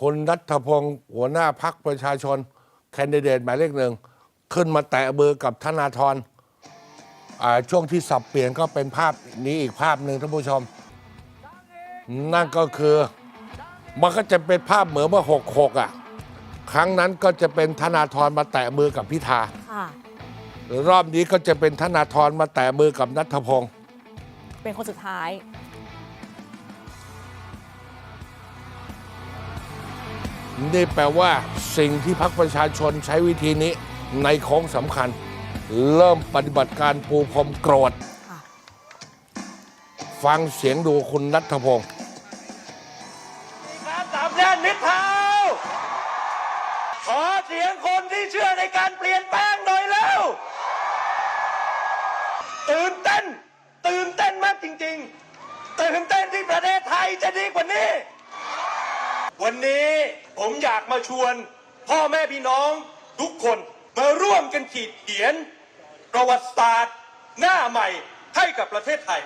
คุณนัทพงศ์หัวหน้าพักประชาชน แคนดิเดตหมายเลขหนึ่ง ขึ้นมาแตะเบอร์กับธนาธรอ่าช่วงที่สับเปลี่ยนก็เป็นภาพนี้อีกภาพหนึ่งท่านผู้ชม นั่นก็คือ มันก็จะเป็นภาพเหมือนเมื่อหกหกอะ ครั้งนั้นก็จะเป็นธนาธรมาแตะมือกับพิธาค่ะรอบนี้ก็จะเป็นธนาธรมาแตะมือกับนัทพงศ์เป็นคนสุดท้าย นี่แปลว่าสิ่งที่พรรคประชาชนใช้วิธีนี้ในโค้งสำคัญ เริ่มปฏิบัติการปูพรมโกรธค่ะฟังเสียงดูคุณนัทพงศ์ครับสามย่านมิตรทาวน์ขอเสียงคนที่เชื่อในการเปลี่ยนแปลง วันนี้ผมอยากมาชวน พ่อแม่พี่น้องทุกคนมาร่วมกันขีดเขียน ประวัติศาสตร์ หน้าใหม่ให้กับประเทศไทย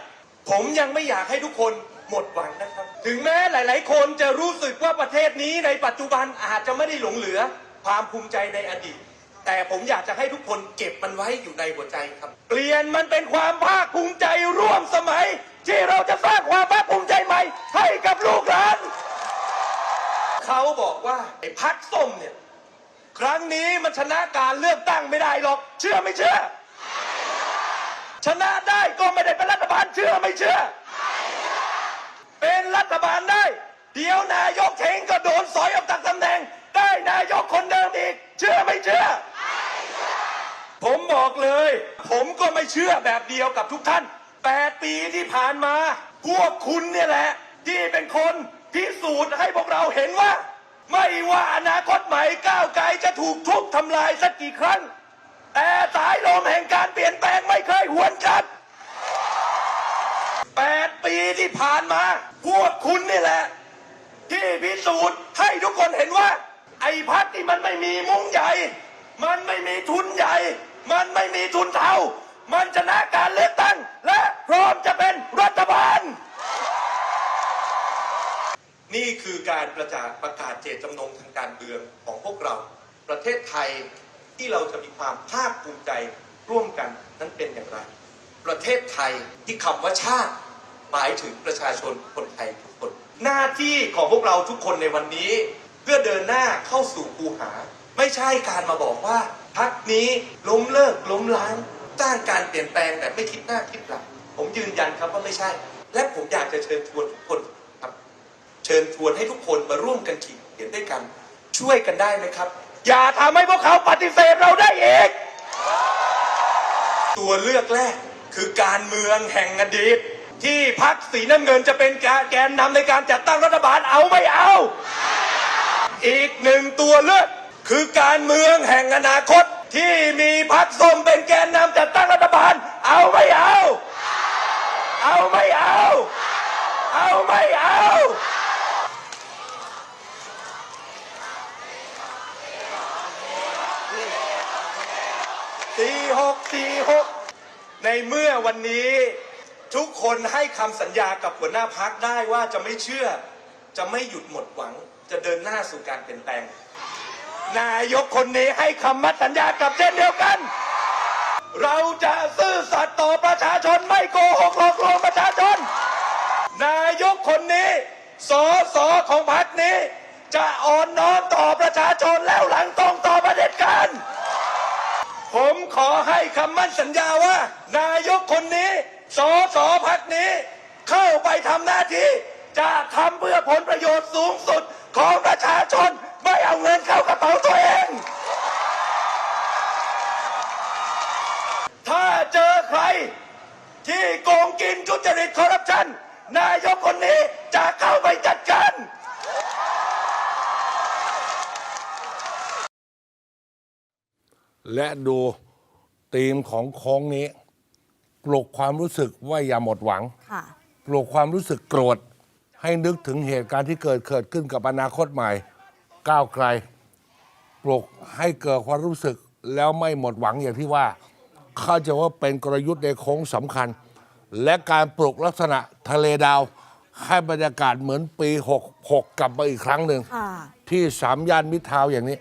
ผมยังไม่อยากให้ทุกคนหมดหวังนะครับ ถึงแม้หลาย ๆ คนจะรู้สึกว่าประเทศนี้ในปัจจุบันอาจจะไม่ได้หลงเหลือความภูมิใจในอดีต แต่ผมอยากจะให้ทุกคนเก็บมันไว้อยู่ในหัวใจครับ เปลี่ยนมันเป็นความภาคภูมิใจร่วมสมัย ที่เราจะสร้างความภาคภูมิใจใหม่ให้กับลูกหลาน เขาบอกว่าไอ้พักส้มเนี่ย ครั้งนี้มันชนะการเลือกตั้งไม่ได้หรอก เชื่อไม่เชื่อ ชนะได้ก็ไม่ได้เป็นรัฐบาลเชื่อไม่เชื่อ เป็นรัฐบาลได้ เดี๋ยวนายกเทงก็โดนสอยออกจากตำแหน่ง ได้นายกคนเดิมอีก เชื่อไม่เชื่อ ผมบอกเลย ผมก็ไม่เชื่อแบบเดียวกับทุกท่าน 8 ปีที่ผ่านมา พวกคุณเนี่ยแหละ ที่เป็นคน พิสูจน์ให้พวกเราเห็นว่า ไม่ว่าอนาคตใหม่ก้าวไกลจะถูกทุบทำลายสักกี่ครั้ง แต่สายลมแห่งการเปลี่ยนแปลงไม่เคยหวนกลับ8ปีที่ผ่านมา พวกคุณนี่แหละ ที่พิสูจน์ให้ทุกคนเห็นว่า ไอ้พักที่มันไม่มีมุ้งใหญ่ มันไม่มีทุนใหญ่ มันไม่มีทุนเท่า มันชนะการเลือกตั้ง และพร้อมจะเป็น นี่คือการประกาศประกาศเจตจำนงทางการเมืองของพวกเรา ประเทศไทยที่เราจะมีความภาคภูมิใจร่วมกันนั้นเป็นอย่างไร ประเทศไทยที่คำว่าชาติ หมายถึงประชาชนคนไทยทุกคน หน้าที่ของพวกเราทุกคนในวันนี้ เพื่อเดินหน้าเข้าสู่คูหา ไม่ใช่การมาบอกว่าพักนี้ล้มเลิกล้มล้างสร้างการเปลี่ยนแปลงแบบไม่คิดหน้าคิดหลังผมยืนยันครับว่าไม่ใช่ และผมอยากจะเชิญชวนทุกคน เชิญชวนให้ทุกคนมาร่วมกันขีดเขียนด้วยกัน ช่วยกันได้ไหมครับ อย่าทำให้พวกเขาปฏิเสธเราได้อีก ตัวเลือกแรกคือการเมืองแห่งอดีต ที่พักสีน้ำเงินจะเป็นแกนนำในการจัดตั้งรัฐบาลเอาไม่เอา อีกหนึ่งตัวเลือกคือการเมืองแห่งอนาคตที่มีพักส้มเป็นแกนนำจัดตั้งรัฐบาล เอาไม่เอา เอาไม่เอา เอาไม่เอา สี่ หกสี่หกในเมื่อวันนี้ทุกคนให้คำสัญญากับหัวหน้าพักได้ว่าจะไม่เชื่อ จะไม่หยุดหมดหวัง จะเดินหน้าสู่การเปลี่ยนแปลง นายกคนนี้ให้คำมั่นสัญญากับเช่นเดียวกัน เราจะซื่อสัตย์ต่อประชาชนไม่โกหกหลอกลวงประชาชน นายกคนนี้สอสอของพรรคนี้ จะอ่อนน้อมต่อประชาชนแล้วหลังต อให้คำมั่นสัญญาว่า นายกคนนี้สอสอพักนี้ เข้าไปทำหน้าที่ จะทำเพื่อผลประโยชน์สูงสุดของประชาชน ไม่เอาเงินเข้ากระเป๋าตัวเอง ถ้าเจอใคร ที่โกงกินทุจริตคอร์รัปชันนายกคนนี้จะเข้าไปจัดการและดู ธีมของโค้งนี้ ปลุกความรู้สึกว่าอย่าหมดหวัง ค่ะ ปลุกความรู้สึกโกรธ ให้นึกถึงเหตุการณ์ที่เกิดเกิดขึ้นกับอนาคตใหม่ ก้าวไกล ปลุกให้เกิดความรู้สึกแล้วไม่หมดหวังอย่างที่ว่า เข้าใจว่าเป็นกลยุทธ์ในโค้งสำคัญ และการปลุกลักษณะทะเลดาว ให้บรรยากาศเหมือนปี 66 กลับมาอีกครั้งหนึ่ง ค่ะ ที่สามย่านมิตรทาวน์อย่างนี้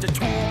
the two.